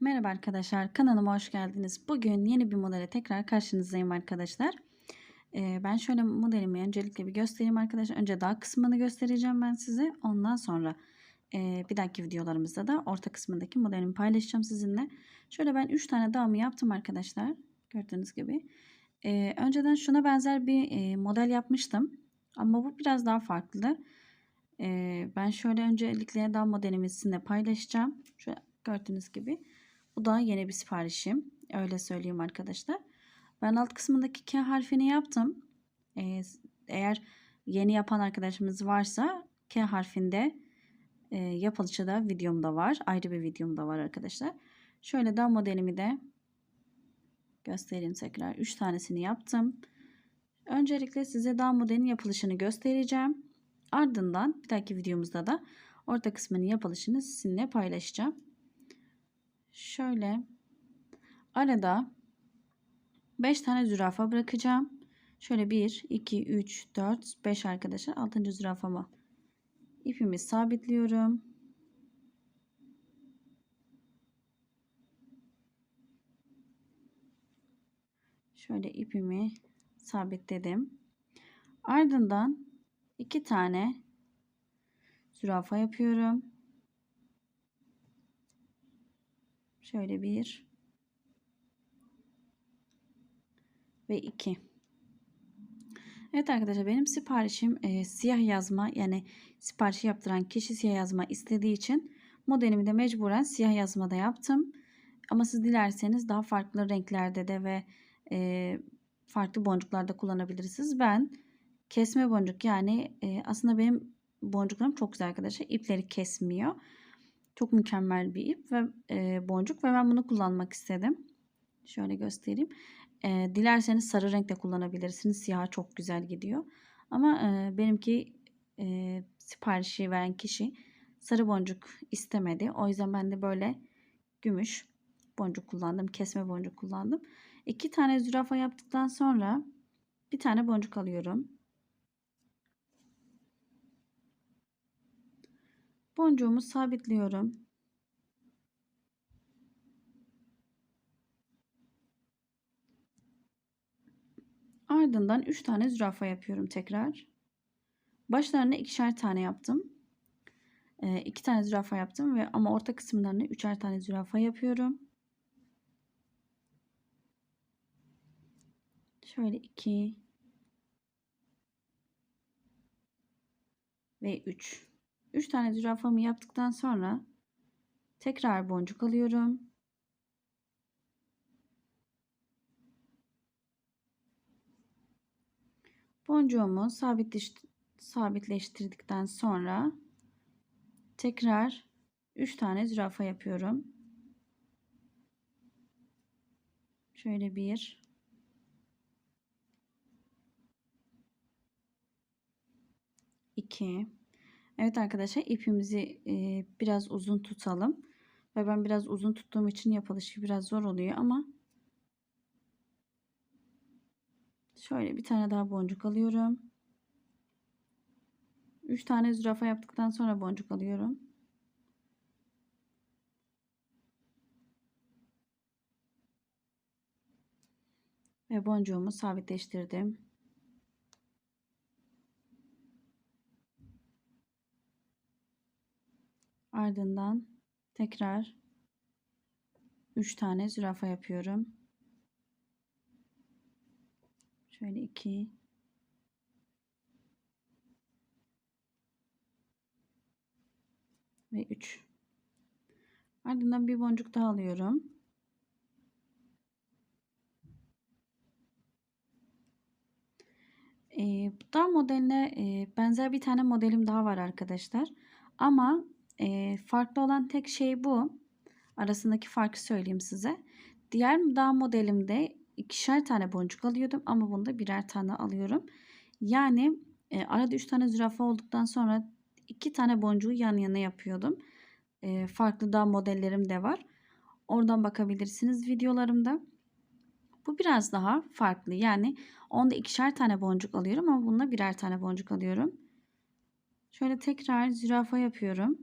Merhaba arkadaşlar, kanalıma hoş geldiniz. Bugün yeni bir modele tekrar karşınızdayım arkadaşlar. Ee, ben şöyle modelimi öncelikle bir göstereyim arkadaşlar. Önce dağ kısmını göstereceğim ben size. Ondan sonra e, bir dahaki videolarımızda da orta kısmındaki modelimi paylaşacağım sizinle. Şöyle ben 3 tane dağımı yaptım arkadaşlar. Gördüğünüz gibi. Ee, önceden şuna benzer bir e, model yapmıştım. Ama bu biraz daha farklı. Ee, ben şöyle öncelikle dağ modelimi sizinle paylaşacağım. Şöyle gördüğünüz gibi. Bu da yeni bir siparişim. Öyle söyleyeyim arkadaşlar. Ben alt kısmındaki K harfini yaptım. Ee, eğer yeni yapan arkadaşımız varsa K harfinde e, yapılışı da videomda var. Ayrı bir videomda var arkadaşlar. Şöyle daha modelimi de göstereyim tekrar. 3 tanesini yaptım. Öncelikle size daha modelin yapılışını göstereceğim. Ardından bir dahaki videomuzda da orta kısmının yapılışını sizinle paylaşacağım. Şöyle arada 5 tane zürafa bırakacağım. Şöyle 1, 2, 3, 4, 5 arkadaşlar. 6. zürafama ipimi sabitliyorum. Şöyle ipimi sabitledim. Ardından 2 tane zürafa yapıyorum. Şöyle bir ve iki. Evet arkadaşlar benim siparişim e, siyah yazma yani siparişi yaptıran kişi siyah yazma istediği için modelimi de mecburen siyah yazmada yaptım. Ama siz dilerseniz daha farklı renklerde de ve e, farklı boncuklarda kullanabilirsiniz. Ben kesme boncuk yani e, aslında benim boncuklarım çok güzel arkadaşlar. İpleri kesmiyor. Çok mükemmel bir ip ve e, boncuk ve ben bunu kullanmak istedim. Şöyle göstereyim. E, dilerseniz sarı renkte kullanabilirsiniz. Siyah çok güzel gidiyor. Ama e, benimki e, siparişi veren kişi sarı boncuk istemedi. O yüzden ben de böyle gümüş boncuk kullandım. Kesme boncuk kullandım. İki tane zürafa yaptıktan sonra bir tane boncuk alıyorum. Boncuğumu sabitliyorum. Ardından 3 tane zürafa yapıyorum tekrar. Başlarına ikişer tane yaptım. 2 ee, tane zürafa yaptım ve ama orta kısımlarına üçer tane zürafa yapıyorum. Şöyle 2 ve 3. 3 tane zürafamı yaptıktan sonra tekrar boncuk alıyorum. Boncuğumu sabitleş, sabitleştirdikten sonra tekrar 3 tane zürafa yapıyorum. Şöyle bir iki Evet arkadaşlar ipimizi e, biraz uzun tutalım. Ve ben biraz uzun tuttuğum için yapılışı biraz zor oluyor ama şöyle bir tane daha boncuk alıyorum. 3 tane zürafa yaptıktan sonra boncuk alıyorum. Ve boncuğumu sabitleştirdim. Ardından tekrar 3 tane zürafa yapıyorum. Şöyle 2 ve 3. Ardından bir boncuk daha alıyorum. Ee, bu modeline e, benzer bir tane modelim daha var arkadaşlar. Ama e, farklı olan tek şey bu. Arasındaki farkı söyleyeyim size. Diğer dağ modelimde ikişer tane boncuk alıyordum ama bunda birer tane alıyorum. Yani e, arada üç tane zürafa olduktan sonra iki tane boncuğu yan yana yapıyordum. E, farklı dağ modellerim de var. Oradan bakabilirsiniz videolarımda. Bu biraz daha farklı. Yani onda ikişer tane boncuk alıyorum ama bunda birer tane boncuk alıyorum. Şöyle tekrar zürafa yapıyorum.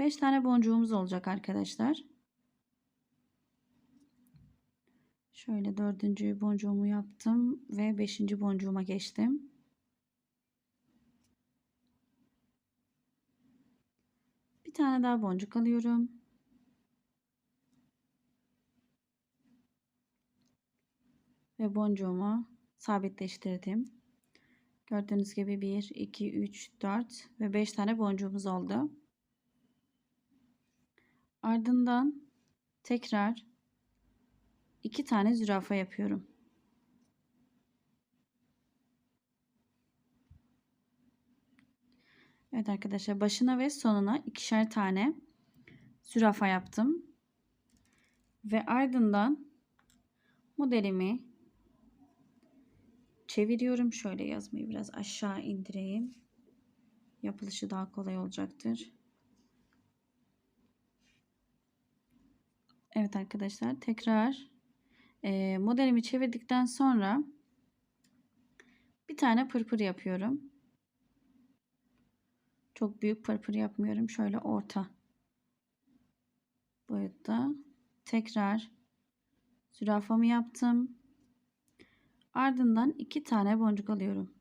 5 tane boncuğumuz olacak arkadaşlar. Şöyle dördüncü boncuğumu yaptım ve beşinci boncuğuma geçtim. Bir tane daha boncuk alıyorum. Ve boncuğumu sabitleştirdim. Gördüğünüz gibi 1, 2, 3, 4 ve 5 tane boncuğumuz oldu. Ardından tekrar 2 tane zürafa yapıyorum. Evet arkadaşlar başına ve sonuna ikişer tane zürafa yaptım. Ve ardından modelimi çeviriyorum. Şöyle yazmayı biraz aşağı indireyim. Yapılışı daha kolay olacaktır. Evet arkadaşlar tekrar e, modelimi çevirdikten sonra bir tane pırpır yapıyorum. Çok büyük pırpır yapmıyorum. Şöyle orta boyutta. Tekrar zürafamı yaptım. Ardından iki tane boncuk alıyorum.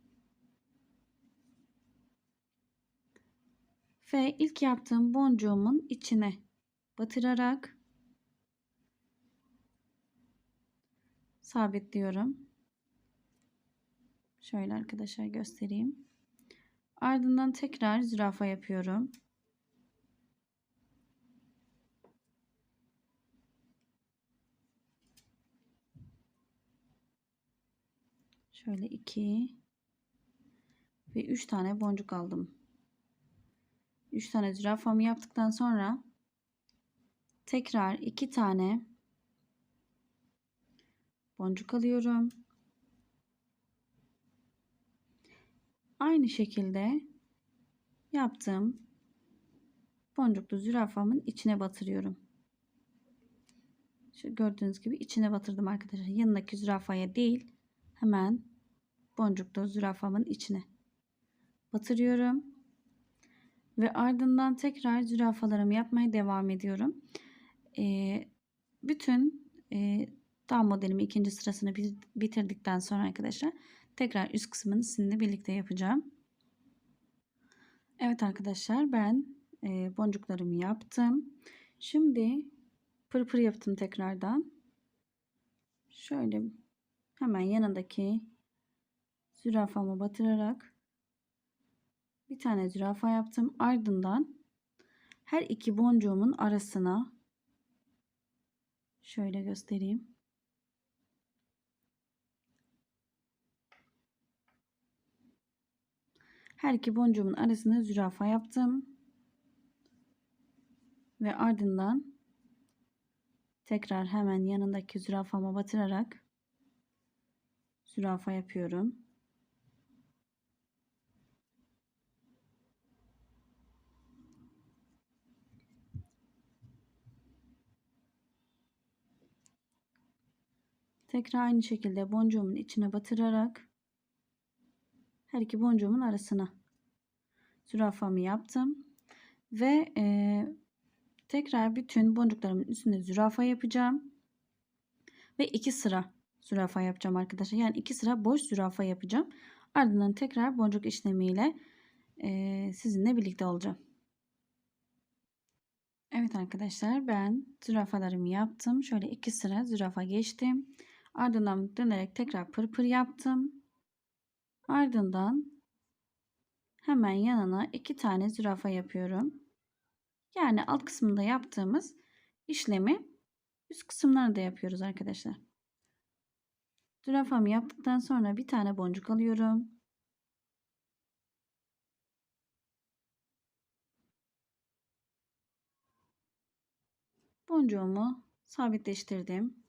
Ve ilk yaptığım boncuğumun içine batırarak sabitliyorum. Şöyle arkadaşlar göstereyim. Ardından tekrar zürafa yapıyorum. Şöyle iki ve üç tane boncuk aldım. Üç tane zürafamı yaptıktan sonra tekrar iki tane boncuk alıyorum. Aynı şekilde yaptığım boncuklu zürafamın içine batırıyorum. Şu gördüğünüz gibi içine batırdım arkadaşlar. Yanındaki zürafaya değil hemen boncuklu zürafamın içine batırıyorum. Ve ardından tekrar zürafalarımı yapmaya devam ediyorum. Ee, bütün e, dağ modelimi ikinci sırasını bitirdikten sonra arkadaşlar tekrar üst kısmını sizinle birlikte yapacağım. Evet arkadaşlar ben e, boncuklarımı yaptım. Şimdi pırpır yaptım tekrardan. Şöyle hemen yanındaki zürafamı batırarak bir tane zürafa yaptım. Ardından her iki boncuğumun arasına şöyle göstereyim. Her iki boncuğumun arasına zürafa yaptım. Ve ardından tekrar hemen yanındaki zürafama batırarak zürafa yapıyorum. Tekrar aynı şekilde boncuğumun içine batırarak her iki boncuğumun arasına zürafamı yaptım. Ve e, tekrar bütün boncuklarımın üstünde zürafa yapacağım. Ve iki sıra zürafa yapacağım arkadaşlar. Yani iki sıra boş zürafa yapacağım. Ardından tekrar boncuk işlemiyle e, sizinle birlikte olacağım. Evet arkadaşlar ben zürafalarımı yaptım. Şöyle iki sıra zürafa geçtim. Ardından dönerek tekrar pırpır yaptım. Ardından hemen yanına iki tane zürafa yapıyorum. Yani alt kısmında yaptığımız işlemi üst kısımlarında da yapıyoruz arkadaşlar. Zürafamı yaptıktan sonra bir tane boncuk alıyorum. Boncuğumu sabitleştirdim.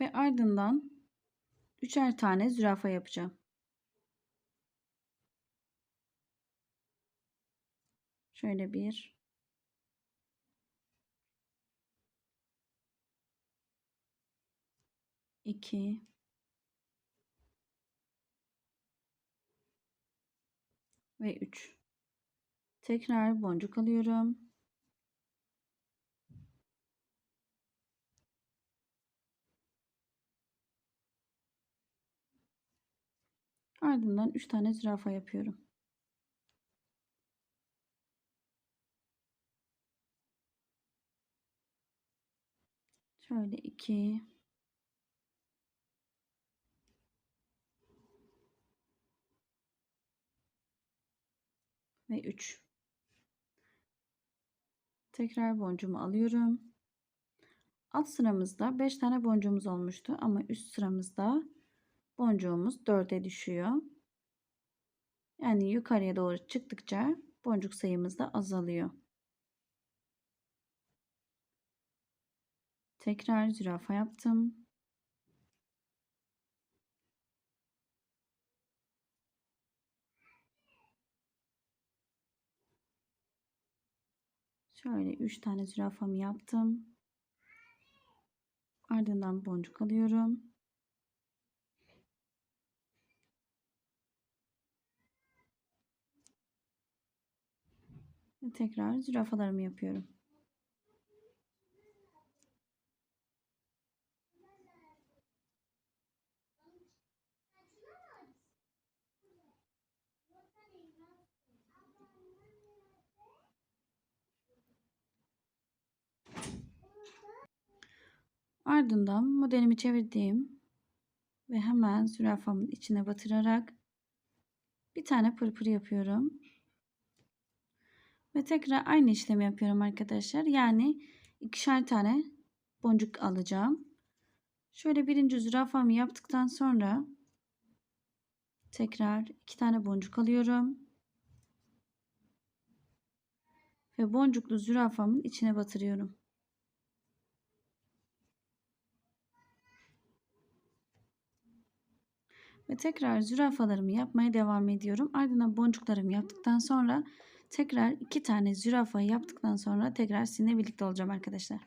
Ve ardından üçer tane zürafa yapacağım. Şöyle bir iki ve üç. Tekrar boncuk alıyorum. Ardından 3 tane zürafa yapıyorum. Şöyle 2 ve 3. Tekrar boncuğumu alıyorum. Alt sıramızda 5 tane boncuğumuz olmuştu ama üst sıramızda boncuğumuz 4'e düşüyor. Yani yukarıya doğru çıktıkça boncuk sayımız da azalıyor. Tekrar zürafa yaptım. Şöyle 3 tane zürafamı yaptım. Ardından boncuk alıyorum. Tekrar zürafalarımı yapıyorum. Ardından modelimi çevirdiğim ve hemen zürafamın içine batırarak bir tane pırpır yapıyorum. Ve tekrar aynı işlemi yapıyorum arkadaşlar. Yani ikişer tane boncuk alacağım. Şöyle birinci zürafamı yaptıktan sonra tekrar iki tane boncuk alıyorum. Ve boncuklu zürafamın içine batırıyorum. Ve tekrar zürafalarımı yapmaya devam ediyorum. Ardından boncuklarımı yaptıktan sonra tekrar iki tane zürafa yaptıktan sonra tekrar sizinle birlikte olacağım arkadaşlar.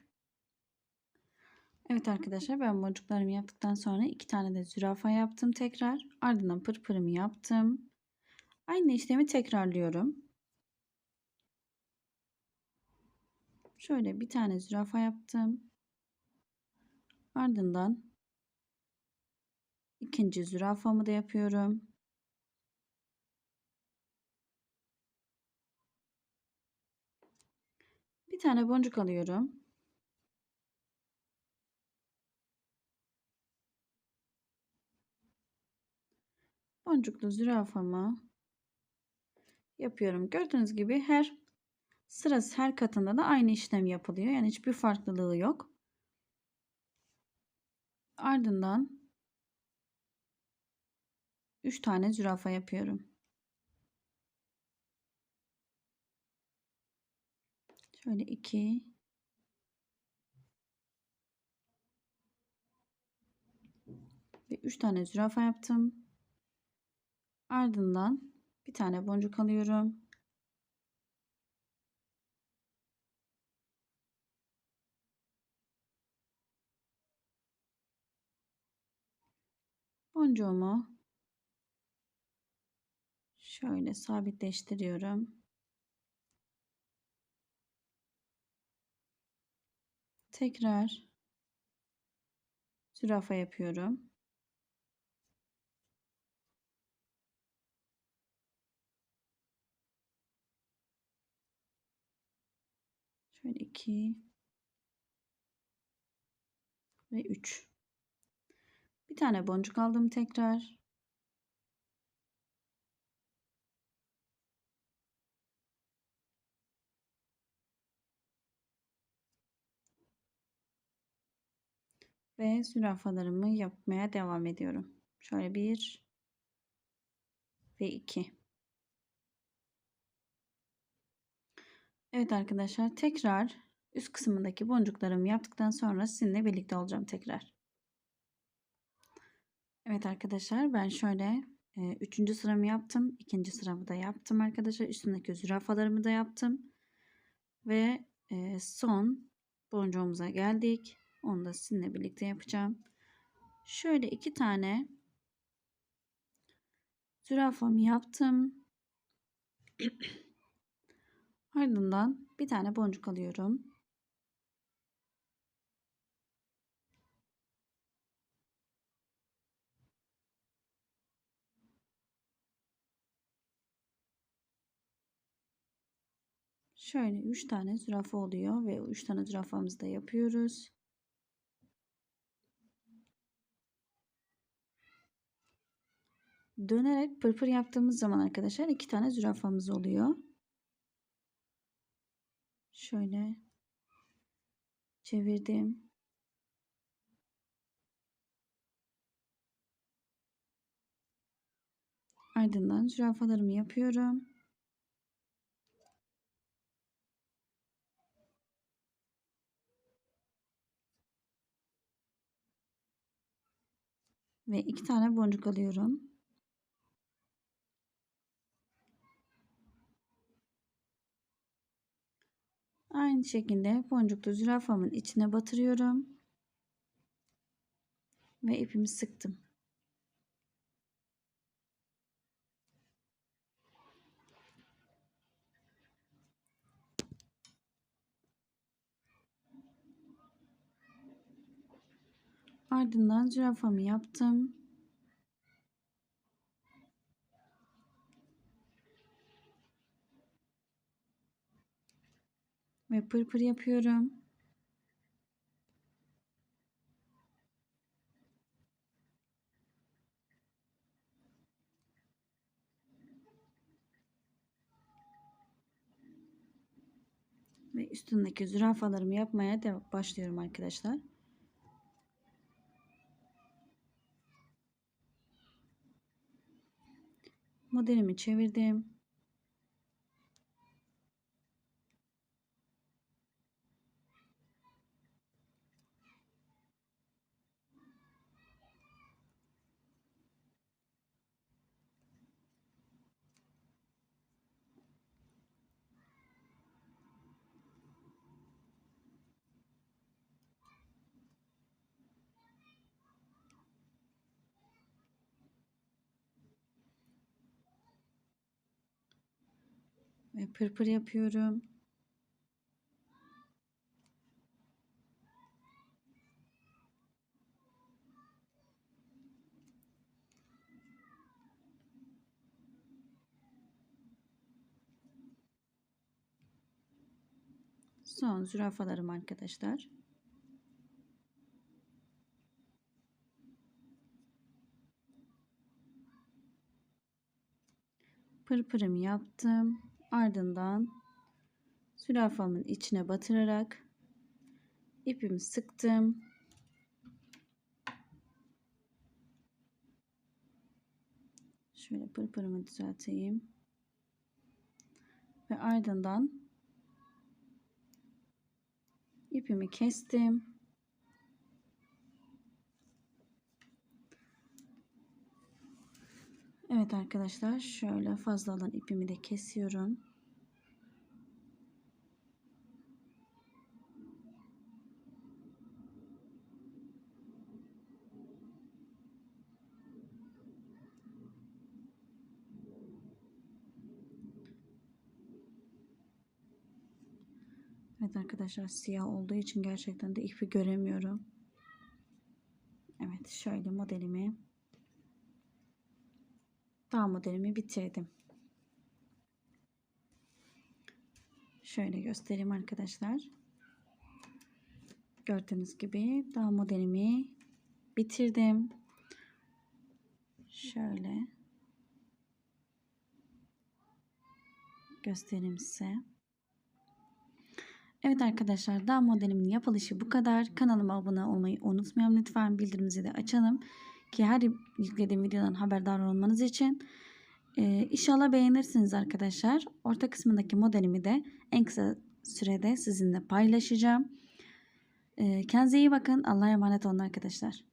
Evet arkadaşlar ben boncuklarımı yaptıktan sonra iki tane de zürafa yaptım tekrar. Ardından pırpırımı yaptım. Aynı işlemi tekrarlıyorum. Şöyle bir tane zürafa yaptım. Ardından ikinci zürafamı da yapıyorum. Bir tane boncuk alıyorum. Boncuklu zürafamı yapıyorum. Gördüğünüz gibi her sırası her katında da aynı işlem yapılıyor. Yani hiçbir farklılığı yok. Ardından 3 tane zürafa yapıyorum. Şöyle 2 ve 3 tane zürafa yaptım. Ardından bir tane boncuk alıyorum. Boncuğumu şöyle sabitleştiriyorum. Tekrar zürafa yapıyorum. Şöyle 2 ve 3. Bir tane boncuk aldım tekrar. Ve zürafalarımı yapmaya devam ediyorum. Şöyle bir ve iki. Evet arkadaşlar tekrar üst kısmındaki boncuklarımı yaptıktan sonra sizinle birlikte olacağım tekrar. Evet arkadaşlar ben şöyle e, üçüncü sıramı yaptım. ikinci sıramı da yaptım arkadaşlar. Üstündeki zürafalarımı da yaptım. Ve e, son boncuğumuza geldik. Onu da sizinle birlikte yapacağım. Şöyle iki tane zürafamı yaptım. Ardından bir tane boncuk alıyorum. Şöyle 3 tane zürafa oluyor ve 3 tane zürafamızı da yapıyoruz. Dönerek pırpır yaptığımız zaman arkadaşlar 2 tane zürafamız oluyor. Şöyle çevirdim. Ardından zürafalarımı yapıyorum. Ve iki tane boncuk alıyorum. Aynı şekilde boncuklu zürafamın içine batırıyorum. Ve ipimi sıktım. Ardından zürafamı yaptım. Ve pırpır yapıyorum. Ve üstündeki zürafalarımı yapmaya da başlıyorum arkadaşlar. Modelimi çevirdim. Ve pırpır yapıyorum. Son zürafalarım arkadaşlar. Pırpırımı yaptım. Ardından zürafamın içine batırarak ipimi sıktım. Şöyle pırpırımı düzelteyim. Ve ardından ipimi kestim. Evet arkadaşlar şöyle fazla olan ipimi de kesiyorum. Evet arkadaşlar siyah olduğu için gerçekten de ipi göremiyorum. Evet şöyle modelimi dağ modelimi bitirdim. Şöyle göstereyim arkadaşlar. Gördüğünüz gibi dağ modelimi bitirdim. Şöyle göstereyim size. Evet arkadaşlar dağ modelimin yapılışı bu kadar. Kanalıma abone olmayı unutmayalım lütfen. Bildirimimizi de açalım. Ki her yüklediğim videodan haberdar olmanız için. Ee, inşallah beğenirsiniz arkadaşlar. Orta kısmındaki modelimi de en kısa sürede sizinle paylaşacağım. Ee, kendinize iyi bakın. Allah'a emanet olun arkadaşlar.